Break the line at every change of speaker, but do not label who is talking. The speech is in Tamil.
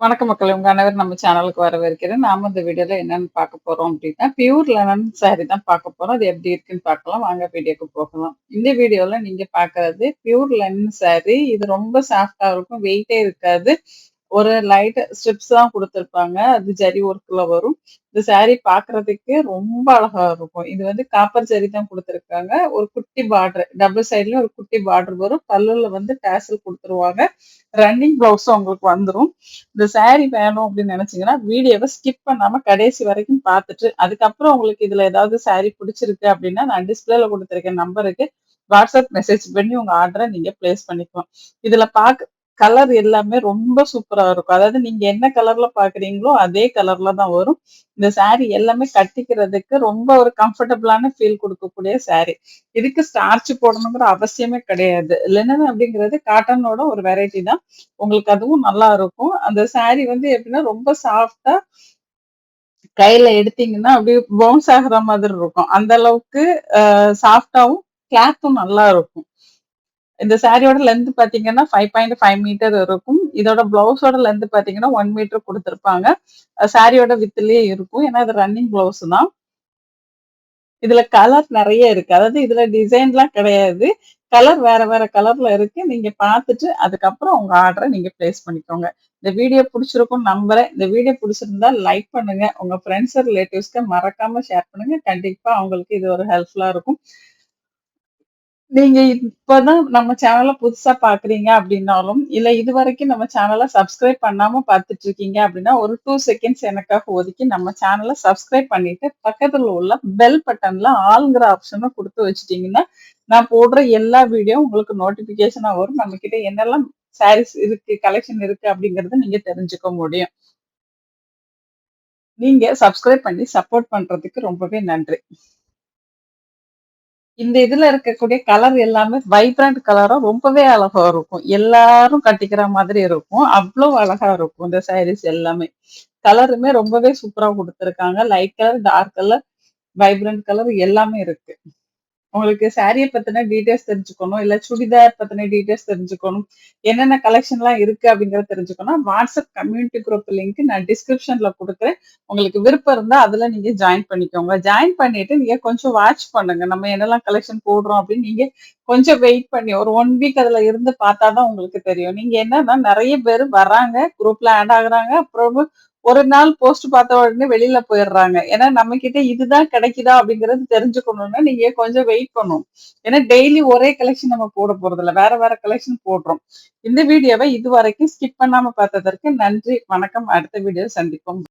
வணக்க மக்கள் உங்க அனைவர் நம்ம சேனலுக்கு வரவேற்கிறேன். நாம இந்த வீடியோல என்னன்னு பார்க்க போறோம் அப்படின்னா பியூர் லெனன் சாரி தான் பார்க்க போறோம். அது எப்படி இருக்குன்னு பார்க்கலாம். வாங்க வீடியோக்கு போகலாம். இந்த வீடியோல நீங்க பாக்குறது பியூர் லெனன் சாரி இது ரொம்ப சாஃப்டா இருக்கும் வெயிட்டே இருக்காது. ஒரு லைட் ஸ்ட்ரிப்ஸ் தான் கொடுத்துருப்பாங்க. அது ஜரி ஒர்க்ல வரும். இந்த saree பாக்குறதுக்கு ரொம்ப அழகா இருக்கும். இது வந்து காப்பர் ஜரி தான் கொடுத்துருக்காங்க. ஒரு குட்டி பார்டர் டபுள் சைட்ல ஒரு குட்டி பார்டர் வரும். பல்லுல வந்து டேசல் கொடுத்துருவாங்க. ரன்னிங் பிளவுஸும் உங்களுக்கு வந்துடும் இந்த saree வேணும் அப்படின்னு நினைச்சீங்கன்னா வீடியோவை ஸ்கிப் பண்ணாம கடைசி வரைக்கும் பார்த்துட்டு அதுக்கப்புறம் உங்களுக்கு இதுல ஏதாவது saree பிடிச்சிருக்கு அப்படின்னா நான் டிஸ்பிளேல கொடுத்துருக்கேன் நம்பருக்கு வாட்ஸ்அப் மெசேஜ் பண்ணி உங்க ஆர்டரை நீங்க பிளேஸ் பண்ணிக்கலாம். இதுல பாக்க கலர் எல்லாமே ரொம்ப சூப்பரா இருக்கும். அதாவது நீங்க என்ன கலர்ல பாக்குறீங்களோ அதே கலர்ல தான் வரும். இந்த சாரி எல்லாமே கட்டிக்கிறதுக்கு ரொம்ப ஒரு கம்ஃபர்டபுளான ஃபீல் கொடுக்கக்கூடிய சாரி இதுக்கு ஸ்டார்ச் போடணுங்கிற அவசியமே கிடையாது. லெனன் அப்படிங்கிறது காட்டனோட ஒரு வெரைட்டி தான். உங்களுக்கு அதுவும் நல்லா இருக்கும். அந்த சாரி வந்து எப்படின்னா ரொம்ப சாஃப்டா கையில எடுத்தீங்கன்னா அப்படியே பவுன்ஸ் ஆகுற மாதிரி இருக்கும். அந்த அளவுக்கு சாஃப்டாவும் கிளாத்தும் நல்லா இருக்கும். இந்த சாரியோட லென்த் பாத்தீங்கன்னா ஃபைவ் பாயிண்ட் ஃபைவ் மீட்டர் இருக்கும். இதோட பிளவுஸோட லென்த் பாத்தீங்கன்னா ஒன் மீட்டர் கொடுத்துருப்பாங்க. சாரியோட வித்துலயே இருக்கும். ஏன்னா இது ரன்னிங் பிளவுஸ் தான். இதுல கலர் நிறைய இருக்கு. அதாவது இதுல டிசைன்லாம் கிடையாது. கலர் வேற வேற கலர்ல இருக்கு. நீங்க பார்த்துட்டு அதுக்கப்புறம் உங்க ஆர்டரை நீங்க பிளேஸ் பண்ணிக்கோங்க. இந்த வீடியோ பிடிச்சிருக்கும் நம்புறேன். இந்த வீடியோ பிடிச்சிருந்தா லைக் பண்ணுங்க. உங்க ஃப்ரெண்ட்ஸ் ரிலேட்டிவ்ஸ்க்கு மறக்காம ஷேர் பண்ணுங்க. கண்டிப்பா அவங்களுக்கு இது ஒரு ஹெல்ப்ஃபுல்லா இருக்கும். நீங்க இப்பதான் நம்ம சேனலை புதுசா பாக்குறீங்க அப்படின்னாலும் இல்ல இது வரைக்கும் நம்ம சேனலை சப்ஸ்கிரைப் பண்ணாம பாத்துட்டு இருக்கீங்க அப்படின்னா ஒரு டூ செகண்ட்ஸ் எனக்காக ஒதுக்கி நம்ம சேனலை சப்ஸ்கிரைப் பண்ணிட்டு பக்கத்துல உள்ள பெல் பட்டன்ல ஆளுங்கிற ஆப்ஷனை கொடுத்து வச்சுட்டீங்கன்னா நான் போடுற எல்லா வீடியோ உங்களுக்கு நோட்டிபிகேஷனா வரும். நம்ம கிட்ட என்னெல்லாம் சாரீஸ் இருக்கு கலெக்ஷன் இருக்கு அப்படிங்கறத நீங்க தெரிஞ்சுக்க முடியும். நீங்க சப்ஸ்கிரைப் பண்ணி சப்போர்ட் பண்றதுக்கு ரொம்பவே நன்றி. இந்த இதுல இருக்கக்கூடிய கலர் எல்லாமே வைப்ரண்ட் கலரா ரொம்பவே அழகா இருக்கும். எல்லாரும் கட்டிக்கிற மாதிரி இருக்கும். அவ்வளவு அழகா இருக்கும் இந்த சாரீஸ் எல்லாமே. கலருமே ரொம்பவே சூப்பரா கொடுத்துருக்காங்க. Light colour dark colour vibrant colour எல்லாமே இருக்கு. உங்களுக்கு சாரியை பத்தின டீடைல்ஸ் தெரிஞ்சுக்கணும் இல்ல சுடிதார் பத்தின டீடைல்ஸ் தெரிஞ்சுக்கணும் என்னென்ன கலெக்ஷன்லாம் இருக்கு அப்படிங்கறத தெரிஞ்சுக்கணும். வாட்ஸ்அப் கம்யூனிட்டி குரூப் லிங்க் நான் டிஸ்கிரிப்ஷன்ல கொடுக்குறேன். உங்களுக்கு விருப்பம் இருந்தா அதுல நீங்க ஜாயின் பண்ணிக்கோங்க. ஜாயின் பண்ணிட்டு நீங்க கொஞ்சம் வாட்ச் பண்ணுங்க. நம்ம என்னெல்லாம் கலெக்ஷன் போடுறோம் அப்படின்னு நீங்க கொஞ்சம் வெயிட் பண்ணி ஒரு ஒன் வீக் அதுல இருந்து பார்த்தாதான் உங்களுக்கு தெரியும். நீங்க என்னன்னா நிறைய பேர் வராங்க குரூப்ல ஆட் ஆகுறாங்க அப்புறம் ஒரு நாள் போஸ்ட் பார்த்த உடனே வெளியில போயிடுறாங்க. ஏன்னா நம்ம கிட்ட இதுதான் கிடைக்குதா அப்படிங்கறது தெரிஞ்சுக்கணும்னா நீங்க கொஞ்சம் வெயிட் பண்ணும். ஏன்னா டெய்லி ஒரே கலெக்ஷன் நம்ம போட போறது இல்ல வேற வேற கலெக்ஷன் போடுறோம். இந்த வீடியோவை இது வரைக்கும் ஸ்கிப் பண்ணாம பார்த்ததற்கு நன்றி. வணக்கம். அடுத்த வீடியோ சந்திப்போம்.